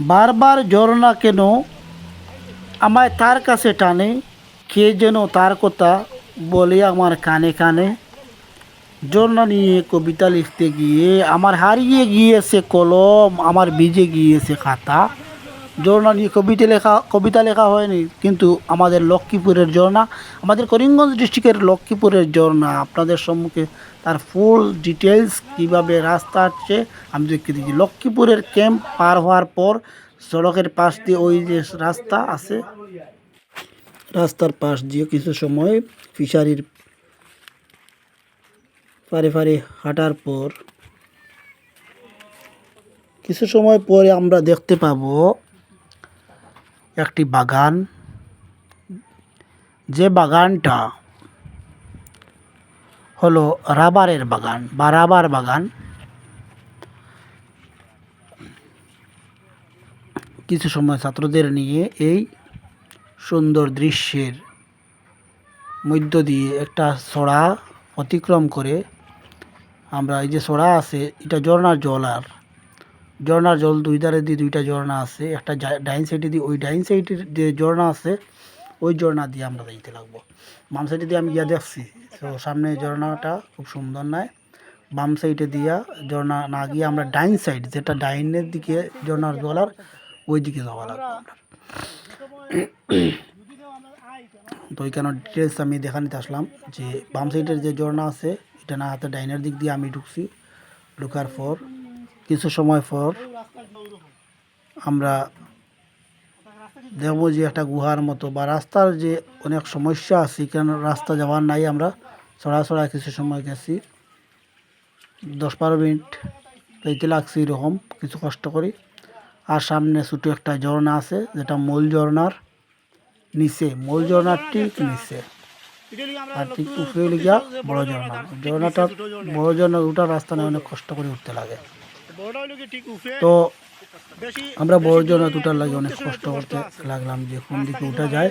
বারবার ঝর্ণা কেন? আমায় তার কাছে টানে, কে যেন তার কথা বলে আমার কানে কানে। ঝর্ণা নিয়ে কবিতা লিখতে গিয়ে আমার হারিয়ে গিয়েছে কলম, আমার ভিজে গিয়েছে খাতা। ঝর্ণা নিয়ে কবিতা লেখা কবিতা লেখা হয়নি, কিন্তু আমাদের লক্ষ্মীপুরের ঝর্ণা আমাদের করিমগঞ্জ ডিস্ট্রিক্টের লক্ষ্মীপুরের ঝর্ণা আপনাদের সম্মুখে তার ফুল ডিটেলস কীভাবে রাস্তা আসছে, আমি দেখতে দিচ্ছি লক্ষ্মীপুরের ক্যাম্প পার হওয়ার পর সড়কের পাশ দিয়ে ওই যে রাস্তা আছে, রাস্তার পাশ দিয়ে কিছু সময় ফিশারির পারে পারে হাঁটার পর, কিছু সময় পরে আমরা দেখতে পাবো একটি বাগান। যে বাগানটা হলো রাবারের বাগান বা রাবার বাগান। কিছু সময় ছাত্রদের নিয়ে এই সুন্দর দৃশ্যের মধ্য দিয়ে একটা সড়া অতিক্রম করে আমরা এই যে সড়া আছে, এটা ঝর্ণার জল আর ঝর্ণার জল দুই ধারে দিয়ে দুইটা ঝর্ণা আছে, একটা ডাইন সাইডে দিয়ে ওই ডাইন সাইডের যে ঝর্ণা আছে, ওই ঝর্ণা দিয়ে আমরা যাইতে লাগবো। বাম সাইডে দিয়ে আমি গিয়া দেখছি, তো সামনে ঝর্ণাটা খুব সুন্দর নয় বাম সাইডে দিয়া ঝর্ণা না গিয়ে আমরা ডাইন সাইড, যেটা ডাইনের দিকে ঝর্ণার জল আর ওই দিকে যাওয়া লাগবে তো ওইখানে ডিটেলস আমি দেখা নিতে আসলাম যে বাম সাইডের যে ঝর্ণা আছে, এটা না হাতে ডাইনের দিক দিয়ে আমি ঢুকছি, ঢুকার পর কিছু সময় পর আমরা দেখব যে একটা গুহার মতো বা রাস্তার যে অনেক সমস্যা আছে, কেন রাস্তা যাওয়ার নাই আমরা। ছড়া ছড়া কিছু সময় গেছি। দশ বারো মিনিট পেতে লাগছে এরকম, কিছু কষ্ট করি। আর সামনে ছোটো একটা ঝর্ণা আছে, যেটা মূল ঝর্ণার নিচে। মূল ঝর্ণার ঠিক নিচে। আর ঠিক উপরে লিগা বড় ঝর্ণা। ঝর্ণাটা বড় ঝর্ণা ওঠার রাস্তা নিয়ে অনেক কষ্ট করে উঠতে লাগে। তো আমরা বড় ঝর্ণা উঠার লাগে অনেক কষ্ট করতে লাগলাম যে কোন দিকে উঠা যায়।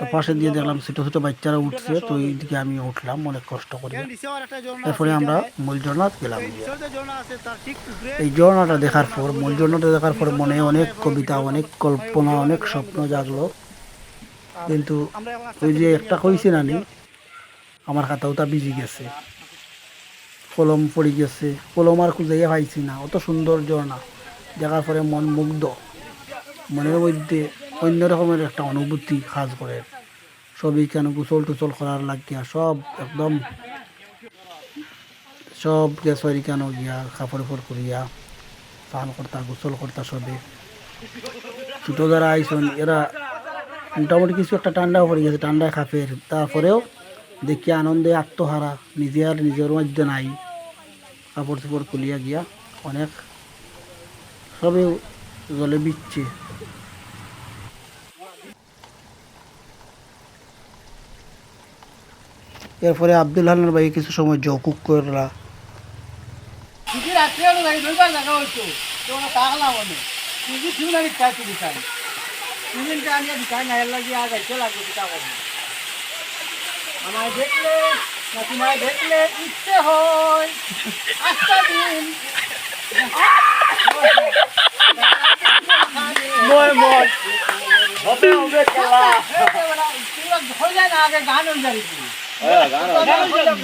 তো পাশে দিয়ে দেখলাম ছোটো ছোটো বাচ্চারা উঠছে তো এই দিকে আমি উঠলাম অনেক কষ্ট করে। তারপরে আমরা মূল ঝর্ণা গেলাম এই ঝর্ণাটা দেখার পর মূল ঝর্ণাটা দেখার পর মনে অনেক কবিতা অনেক কল্পনা অনেক স্বপ্ন জাগলো। কিন্তু ওই যে একটা কইছে নানি আমার খাতাও তা ভিজি গেছে। কলম পড়ে গেছে। কলম আর খুঁজাইয়া পাইছি না। অত সুন্দর ঝর্ণা দেখার পরে মন মুগ্ধ। মনের মধ্যে অন্য রকমের একটা অনুভূতি কাজ করে। সবই কেন গোসল টুসল করার লাগিয়া সব একদম সব গেছর কেন গিয়া কাপড় ফোড় করিয়া স্নান করতা, গোসল করতা সবে। ছোটো যারা আইসন, এরা মোটামুটি কিছু একটা ঠান্ডা পড়ে গেছে, ঠান্ডায় খাফের তারপরেও দেখি আনন্দে আত্মহারা, নিজে আর নিজের মধ্যে নাই। কাপড় চোপড় খুলিয়া গিয়া অনেক সবে জলে বিচ্ছে। এরপরে আব্দুল হালার ভাই কিছু সময় জকুক করলা। লাগা আমায় দেখলে না তোমায় দেখলে ইচ্ছে হয়? আজকা দিন। মই মই হবে হবে খেলা। হয়ে যায় না আগে গান হয়ে যাবে গান হয়ে যাবে